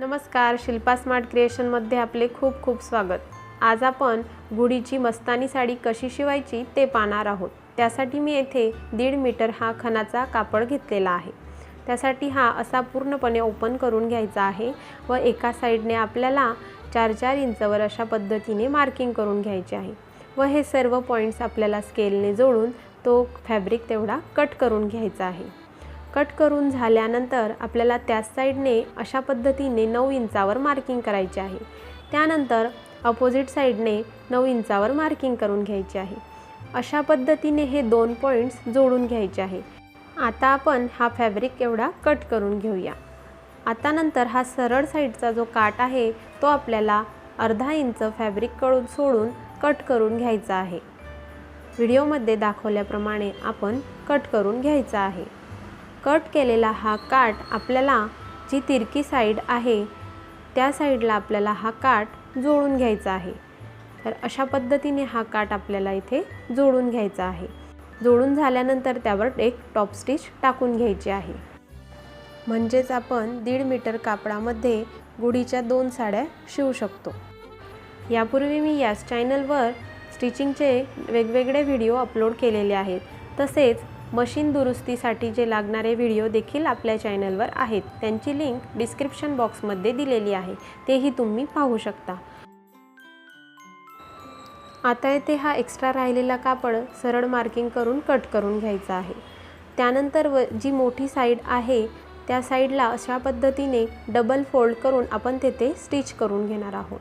नमस्कार शिल्पा स्मार्ट क्रिएशनमध्ये आपले खूप खूप स्वागत. आज आपण गुढीची मस्तानी साडी कशी शिवायची ते पाहणार आहोत. त्यासाठी मी येथे दीड मीटर हा खणाचा कापड घेतलेला आहे. त्यासाठी हा असा पूर्णपणे ओपन करून घ्यायचा आहे व एका साईडने आपल्याला चार चार इंचवर अशा पद्धतीने मार्किंग करून घ्यायचे आहे. व हे सर्व पॉईंट्स आपल्याला स्केलने जोडून तो फॅब्रिक तेवढा कट करून घ्यायचा आहे. कट करून झाल्यानंतर आपल्याला त्याच साईडने अशा पद्धतीने नऊ इंचावर मार्किंग करायचे आहे. त्यानंतर अपोजिट साईडने नऊ इंचावर मार्किंग करून घ्यायचे आहे. अशा पद्धतीने हे दोन पॉईंट्स जोडून घ्यायचे आहे. आता आपण हा फॅब्रिक एवढा कट करून घेऊया. आता नंतर हा सरळ साईडचा जो काट आहे तो आपल्याला अर्धा इंच फॅब्रिककडून सोडून कट करून घ्यायचा आहे. व्हिडिओमध्ये दाखवल्याप्रमाणे आपण कट करून घ्यायचा आहे. कट केलेला हा काट आपल्याला जी तिरकी साईड आहे त्या साईडला आपल्याला हा काट जोडून घ्यायचा आहे. तर अशा पद्धतीने हा काट आपल्याला इथे जोडून घ्यायचा आहे. जोडून झाल्यानंतर त्यावर एक टॉप स्टिच टाकून घ्यायची आहे. म्हणजेच आपण दीड मीटर कापडामध्ये गुढीच्या दोन साड्या शिवू शकतो. यापूर्वी मी याच चॅनलवर स्टिचिंगचे वेगवेगळे व्हिडिओ अपलोड केलेले आहेत. तसेच मशीन दुरुस्तीसाठी जे लागणारे व्हिडिओ देखील आपल्या चॅनलवर आहेत. त्यांची लिंक डिस्क्रिप्शन बॉक्समध्ये दिलेली आहे. तेही तुम्ही पाहू शकता. आता येथे हा एक्स्ट्रा राहिलेला कापड सरळ मार्किंग करून कट करून घ्यायचा आहे. त्यानंतर व जी मोठी साईड आहे त्या साईडला अशा पद्धतीने डबल फोल्ड करून आपण तेथे स्टिच करून घेणार आहोत.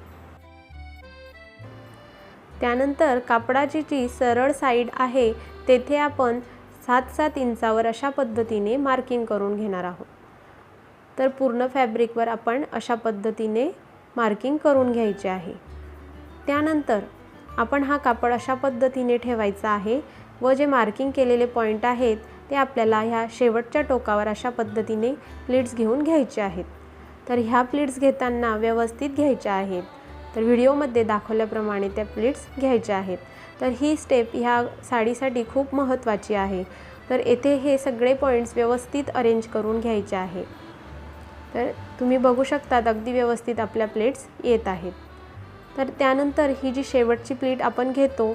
त्यानंतर कापडाची जी सरळ साईड आहे तेथे आपण सात सात इंचावर अशा पद्धतीने मार्किंग करून घेणार आहोत. तर पूर्ण फॅब्रिकवर आपण अशा पद्धतीने मार्किंग करून घ्यायचे आहे. त्यानंतर आपण हा कापड अशा पद्धतीने ठेवायचा आहे व जे मार्किंग केलेले पॉईंट आहेत ते आपल्याला ह्या शेवटच्या टोकावर अशा पद्धतीने प्लीट्स घेऊन घ्यायचे आहेत. तर ह्या प्लीट्स घेताना व्यवस्थित घ्यायच्या आहेत. तर व्हिडिओमध्ये दाखवल्याप्रमाणे त्या प्लीट्स घ्यायच्या आहेत. तर ही स्टेप ह्या साडीसाठी खूप महत्त्वाची आहे. तर येथे हे सगळे पॉईंट्स व्यवस्थित अरेंज करून घ्यायचे आहे. तर तुम्ही बघू शकतात अगदी व्यवस्थित आपल्या प्लेट्स येत आहेत. तर त्यानंतर ही जी शेवटची प्लीट आपण घेतो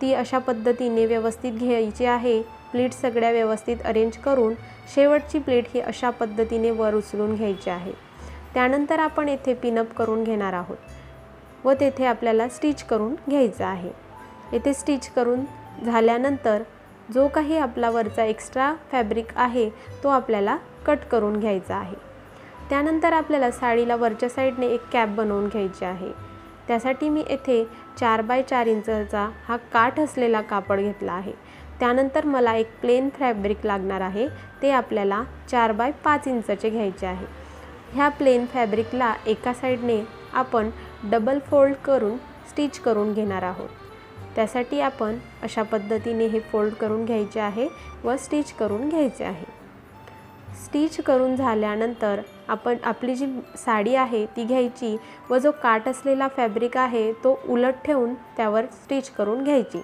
ती अशा पद्धतीने व्यवस्थित घ्यायची आहे. प्लीट सगळ्या व्यवस्थित अरेंज करून शेवटची प्लेट ही अशा पद्धतीने वर उचलून घ्यायची आहे. त्यानंतर आपण येथे पिनअप करून घेणार आहोत व तेथे आपल्याला स्टिच करून घ्यायचं आहे. येथे स्टिच करून झाल्यानंतर जो काही आपला वरचा एक्स्ट्रा फॅब्रिक आहे तो आपल्याला कट करून घ्यायचा आहे. त्यानंतर आपल्याला साडीला वरच्या साईडने एक कॅप बनवून घ्यायची आहे. त्यासाठी मी येथे चार बाय चार इंचाचा हा काठ असलेला कापड घेतला आहे. त्यानंतर मला एक प्लेन फॅब्रिक लागणार आहे. ते आपल्याला चार बाय पाच इंचाचे घ्यायचे आहे. ह्या प्लेन फॅब्रिकला एका साईडने आपण डबल फोल्ड करून स्टिच करून घेणार आहोत. त्यासाठी आपण अशा पद्धतीने हे फोल्ड करून घ्यायचे आहे व स्टिच करून घ्यायचे आहे. स्टिच करून झाल्यानंतर आपण आपली जी साडी आहे ती घ्यायची व जो काट असलेला फॅब्रिक आहे तो उलट ठेवून त्यावर स्टिच करून घ्यायची.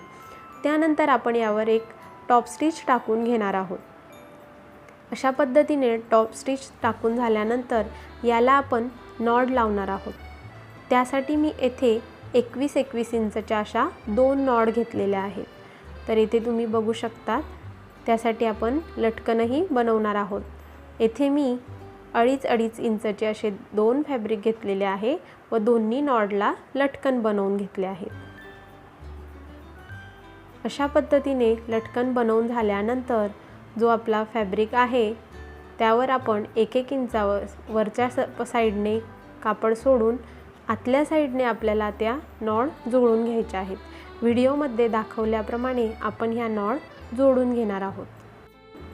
त्यानंतर आपण यावर एक टॉप स्टिच टाकून घेणार आहोत. अशा पद्धतीने टॉप स्टिच टाकून झाल्यानंतर याला आपण नॉड लावणार आहोत. त्यासाठी मी येथे एकवीस एकवीस इंचच्या अशा दोन नॉड घेतलेल्या आहेत. तर इथे तुम्ही बघू शकतात त्यासाठी आपण लटकनही बनवणार आहोत. येथे मी अडीच अडीच इंचचे असे दोन फॅब्रिक घेतलेले आहे व दोन्ही नॉडला लटकन बनवून घेतले आहेत. अशा पद्धतीने लटकन बनवून झाल्यानंतर जो आपला फॅब्रिक आहे त्यावर आपण एक एक इंचावर वरच्या स साईडने कापड सोडून आतल्या साईडने आपल्याला त्या नॉड जोडून घ्यायच्या आहेत. व्हिडिओमध्ये दाखवल्याप्रमाणे आपण ह्या नॉड जोडून घेणार आहोत.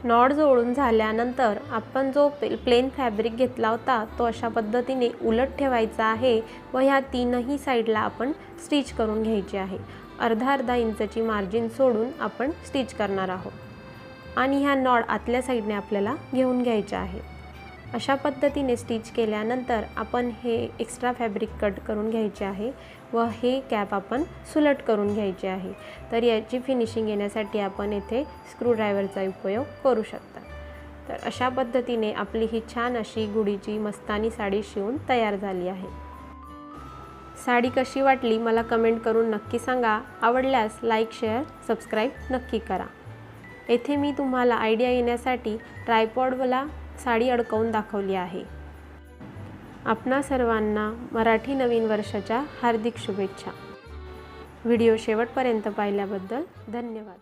नॉड जोडून झाल्यानंतर आपण जो प्लेन फॅब्रिक घेतला होता तो अशा पद्धतीने उलट ठेवायचा आहे व ह्या तीनही साईडला आपण स्टिच करून घ्यायची आहे. अर्धा अर्धा इंचची मार्जिन सोडून आपण स्टिच करणार आहोत. आणि ह्या नॉड आतल्या साईडने आपल्याला घेऊन घ्यायच्या आहे. अशा पद्धतीने स्टिच केल्यानंतर आपण हे एक्स्ट्रा फॅब्रिक कट करून घ्यायचे आहे व हे कॅप आपण सुलट करून घ्यायचे आहे. तर याची फिनिशिंग येण्यासाठी आपण येथे स्क्रूड्रायव्हरचा उपयोग करू शकता. तर अशा पद्धतीने आपली ही छान अशी गुढीची मस्तानी साडी शिवून तयार झाली आहे. साडी कशी वाटली मला कमेंट करून नक्की सांगा. आवडल्यास लाईक शेअर सबस्क्राईब नक्की करा. येथे मी तुम्हाला आयडिया येण्यासाठी ट्रायपॉडवाला साडी अडकवून दाखवली आहे. आपणा सर्वांना मराठी नवीन वर्षाच्या हार्दिक शुभेच्छा. व्हिडिओ शेवटपर्यंत पाहिल्याबद्दल धन्यवाद.